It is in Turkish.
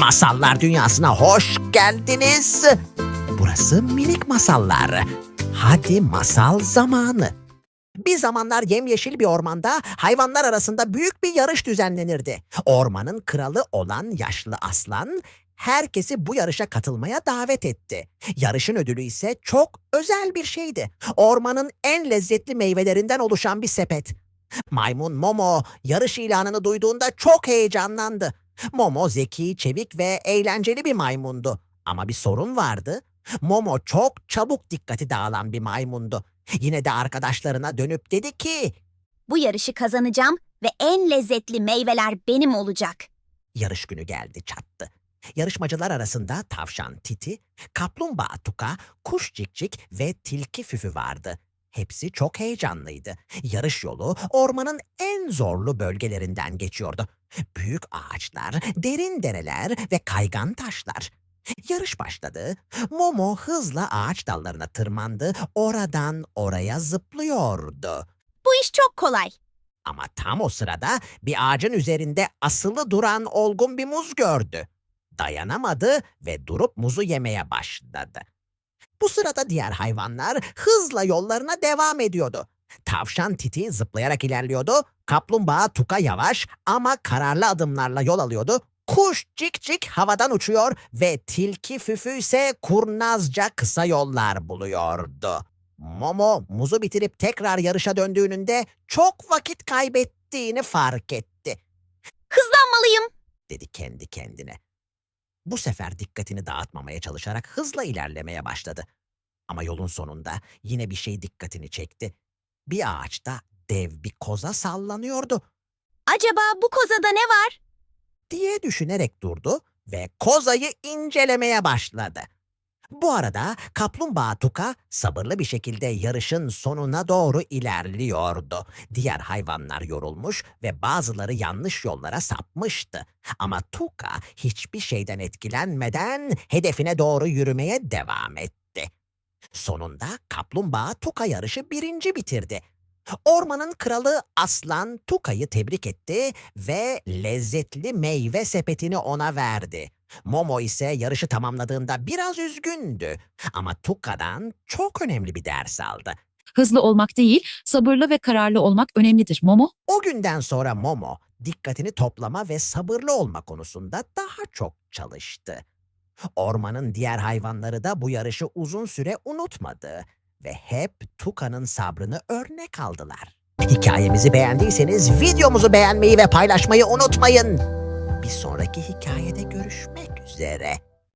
Masallar dünyasına hoş geldiniz. Burası minik masallar. Hadi masal zamanı. Bir zamanlar yemyeşil bir ormanda hayvanlar arasında büyük bir yarış düzenlenirdi. Ormanın kralı olan yaşlı aslan herkesi bu yarışa katılmaya davet etti. Yarışın ödülü ise çok özel bir şeydi. Ormanın en lezzetli meyvelerinden oluşan bir sepet. Maymun Momo yarış ilanını duyduğunda çok heyecanlandı. Momo zeki, çevik ve eğlenceli bir maymundu. Ama bir sorun vardı. Momo çok çabuk dikkati dağılan bir maymundu. Yine de arkadaşlarına dönüp dedi ki, Bu yarışı kazanacağım ve en lezzetli meyveler benim olacak. yarış günü geldi çattı. Yarışmacılar arasında tavşan Titi, kaplumbağa Tuka, kuş Cikcik ve tilki Füfü vardı. Hepsi çok heyecanlıydı. Yarış yolu ormanın en zorlu bölgelerinden geçiyordu. Büyük ağaçlar, derin dereler ve kaygan taşlar. Yarış başladı. Momo hızla ağaç dallarına tırmandı, oradan oraya zıplıyordu. Bu iş çok kolay. Ama tam o sırada bir ağacın üzerinde asılı duran olgun bir muz gördü. Dayanamadı ve durup muzu yemeye başladı. Bu sırada diğer hayvanlar hızla yollarına devam ediyordu. Tavşan Titi zıplayarak ilerliyordu, kaplumbağa Tuka yavaş ama kararlı adımlarla yol alıyordu. Kuş Cik Cik havadan uçuyor ve tilki Füfü ise kurnazca kısa yollar buluyordu. Momo muzu bitirip tekrar yarışa döndüğünde çok vakit kaybettiğini fark etti. Hızlanmalıyım. Dedi kendi kendine. Bu sefer dikkatini dağıtmamaya çalışarak hızla ilerlemeye başladı. Ama yolun sonunda yine bir şey dikkatini çekti. Bir ağaçta dev bir koza sallanıyordu Acaba bu kozada ne var? diye düşünerek durdu ve kozayı incelemeye başladı. Bu arada kaplumbağa Tuka sabırlı bir şekilde yarışın sonuna doğru ilerliyordu. Diğer hayvanlar yorulmuş ve bazıları yanlış yollara sapmıştı. Ama Tuka hiçbir şeyden etkilenmeden hedefine doğru yürümeye devam etti. Sonunda kaplumbağa Tuka yarışı birinci bitirdi. Ormanın kralı Aslan Tuka'yı tebrik etti ve lezzetli meyve sepetini ona verdi. Momo ise yarışı tamamladığında biraz üzgündü ama Tuka'dan çok önemli bir ders aldı. Hızlı olmak değil, sabırlı ve kararlı olmak önemlidir Momo. O günden sonra Momo dikkatini toplama ve sabırlı olma konusunda daha çok çalıştı. Ormanın diğer hayvanları da bu yarışı uzun süre unutmadı ve hep Tuka'nın sabrını örnek aldılar. Hikayemizi beğendiyseniz videomuzu beğenmeyi ve paylaşmayı unutmayın. Bir sonraki hikayede görüşmek üzere.